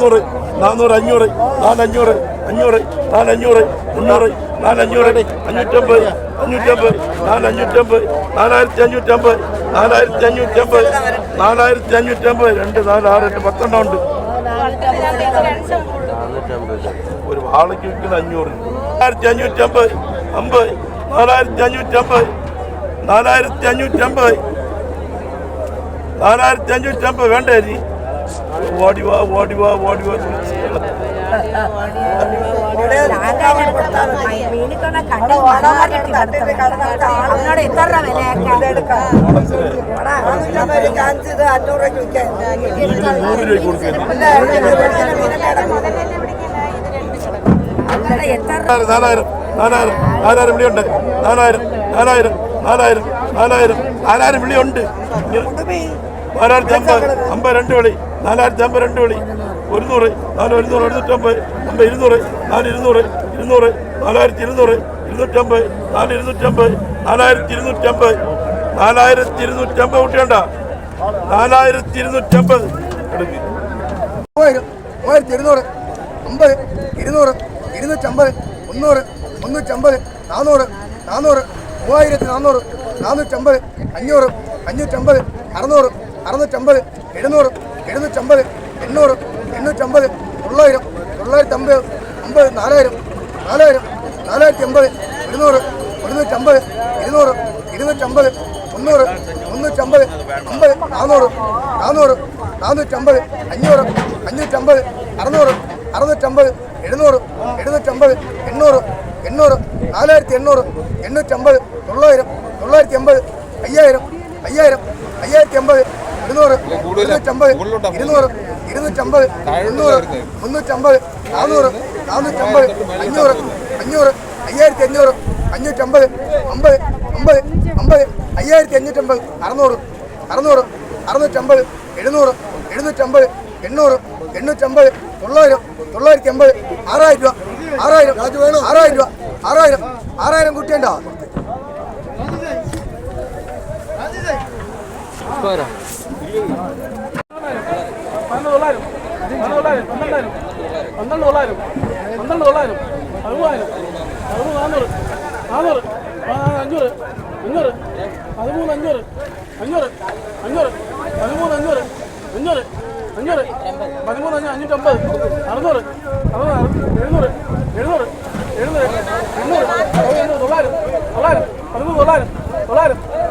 മുന്നൂറ് നാനൂറ് അഞ്ഞൂറ് നാലഞ്ഞൂറ് അഞ്ഞൂറ് നാലഞ്ഞൂറ് മുന്നൂറ് നാലഞ്ഞൂറ് അഞ്ഞൂറ്റമ്പത് അഞ്ഞൂറ്റമ്പത് നാലഞ്ഞൂറ്റമ്പത് നാലായിരത്തി അഞ്ഞൂറ്റമ്പത് നാലായിരത്തി അഞ്ഞൂറ്റമ്പത് നാലായിരത്തി അഞ്ഞൂറ്റമ്പത് രണ്ട് നാല് ആറ് എട്ട് പത്തെണ്ണം ഉണ്ട്. ഒരു വാളയ്ക്ക് വിൽക്കുന്ന അഞ്ഞൂറ്. നാലായിരത്തി അഞ്ഞൂറ്റമ്പത് അമ്പത് നാലായിരത്തി അഞ്ഞൂറ്റമ്പത് നാലായിരത്തി അഞ്ഞൂറ്റമ്പത് നാലായിരത്തി അഞ്ഞൂറ്റമ്പത് വേണ്ടേ നീ ഓടി വാ ഓടി വാ ഓടി വാ അവനോട് എത്ര നാലായിരം നാലായിരം നാലായിരം വിളിയുണ്ട് നാലായിരം നാലായിരം നാലായിരം നാലായിരം നാലായിരം വിളിയുണ്ട് നാലായിരത്തി അമ്പത് അമ്പത് രണ്ട് വിളി നാലായിരത്തി അമ്പത് രണ്ട് വിളി ഒരുന്നൂറ് നാല് ഒരുന്നൂറ് എഴുന്നൂറ്റമ്പത് അമ്പത് ഇരുന്നൂറ് നാല് ഇരുന്നൂറ് ഇരുന്നൂറ് നാലായിരത്തി ഇരുന്നൂറ് ഇരുന്നൂറ്റമ്പത് നാല് ഇരുന്നൂറ്റമ്പത് നാലായിരത്തി ഇരുന്നൂറ്റമ്പത് നാലായിരത്തി ഇരുന്നൂറ്റമ്പത് കുട്ടിയുണ്ട നാലായിരത്തി ഇരുന്നൂറ്റമ്പത്. മൂവായിരത്തി ഇരുന്നൂറ് അമ്പത് ഇരുന്നൂറ് ഇരുന്നൂറ്റമ്പത് മുന്നൂറ് മുന്നൂറ്റമ്പത് നാനൂറ് നാനൂറ് മൂവായിരത്തി നാനൂറ് നാനൂറ്റമ്പത് അഞ്ഞൂറ് അഞ്ഞൂറ്റമ്പത് അറുന്നൂറ്. അറുന്നൂറ്റമ്പത് എഴുന്നൂറ് എഴുന്നൂറ്റമ്പത് എണ്ണൂറ് എണ്ണൂറ്റമ്പത് തൊള്ളായിരം തൊള്ളായിരത്തി അമ്പത് അമ്പത് നാലായിരം നാലായിരം നാലായിരത്തി അമ്പത് ഇരുന്നൂറ് ഇരുന്നൂറ്റമ്പത് ഇരുന്നൂറ് ഇരുന്നൂറ്റമ്പത് മുന്നൂറ് മുന്നൂറ്റമ്പത് അമ്പത് നാനൂറ് നാനൂറ് നാനൂറ്റമ്പത് അഞ്ഞൂറ് അഞ്ഞൂറ്റമ്പത് അറുന്നൂറ് അറുന്നൂറ്റമ്പത് എഴുന്നൂറ് എഴുന്നൂറ്റമ്പത് എണ്ണൂറ് എണ്ണൂറ് നാലായിരത്തി എണ്ണൂറ് എണ്ണൂറ്റമ്പത് തൊള്ളായിരം തൊള്ളായിരത്തി അമ്പത് അയ്യായിരം അയ്യായിരം അയ്യായിരത്തി അമ്പത് ഇരുന്നൂറ് ഇരുന്നൂറ്റമ്പത് ഇരുന്നൂറ് ഇരുന്നൂറ്റമ്പത് മുന്നൂറ് മുന്നൂറ്റമ്പത് നാനൂറ് നാനൂറ്റമ്പത് അഞ്ഞൂറ് അഞ്ഞൂറ് അയ്യായിരത്തി അഞ്ഞൂറ് അഞ്ഞൂറ്റമ്പത് അമ്പത് അമ്പത് അമ്പത് അയ്യായിരത്തി അഞ്ഞൂറ്റമ്പത് അറുന്നൂറ് അറുന്നൂറ് അറുന്നൂറ്റമ്പത് എഴുന്നൂറ് എഴുന്നൂറ്റമ്പത് എണ്ണൂറ് എണ്ണൂറ്റമ്പത് തൊള്ളായിരം തൊള്ളായിരത്തി അമ്പത് ആറായിരം രൂപ ആറായിരം ആറായിരം രൂപ ആറായിരം ആറായിരം കുട്ടിയുണ്ടോ? പന്ത്രണ്ട് തൊള്ളായിരം പന്ത്രണ്ട് തൊള്ളായിരം പന്ത്രണ്ടായിരം പന്ത്രണ്ട് തൊള്ളായിരം പന്ത്രണ്ട് തൊള്ളായിരം പതിമൂവായിരം പതിമൂന്ന് നാന്നൂറ് നാന്നൂറ് അഞ്ഞൂറ് അഞ്ഞൂറ് പതിമൂന്ന് അഞ്ഞൂറ് അഞ്ഞൂറ് അഞ്ഞൂറ് പതിമൂന്ന് അഞ്ഞൂറ് അഞ്ഞൂറ് അഞ്ഞൂറ് പതിമൂന്ന് അഞ്ഞൂറ്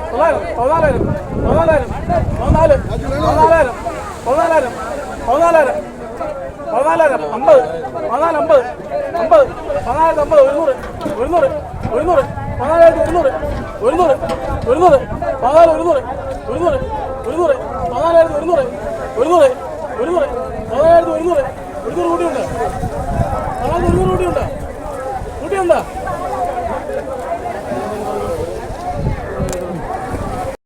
തൊള്ളായിരം പതിനാലായിരം പതിനാലായിരം പതിനാല് പതിനാലായിരം പതിനാലായിരം പതിനാലായിരം പതിനാലായിരം അമ്പത് പതിനാല് അമ്പത് അമ്പത് പതിനായിരത്തി അമ്പത് ഒരുന്നൂറ് ഒരുന്നൂറ് ഒരുന്നൂറ് പതിനാലായിരത്തി ഒരുന്നൂറ് ഒരുന്നൂറ് ഒരുന്നൂറ് പതിനാല് ഒരുന്നൂറ് ഒരുന്നൂറ് ഒരുന്നൂറ് പതിനാലായിരത്തി ഒരുന്നൂറ് ഒരുന്നൂറ് ഒരുന്നൂറ് പതിനാലായിരത്തി ഒരുന്നൂറ് ഒരുന്നൂറ് കൂടിയുണ്ട് പതിനായിരത്തി കൂട്ടിയുണ്ടോ?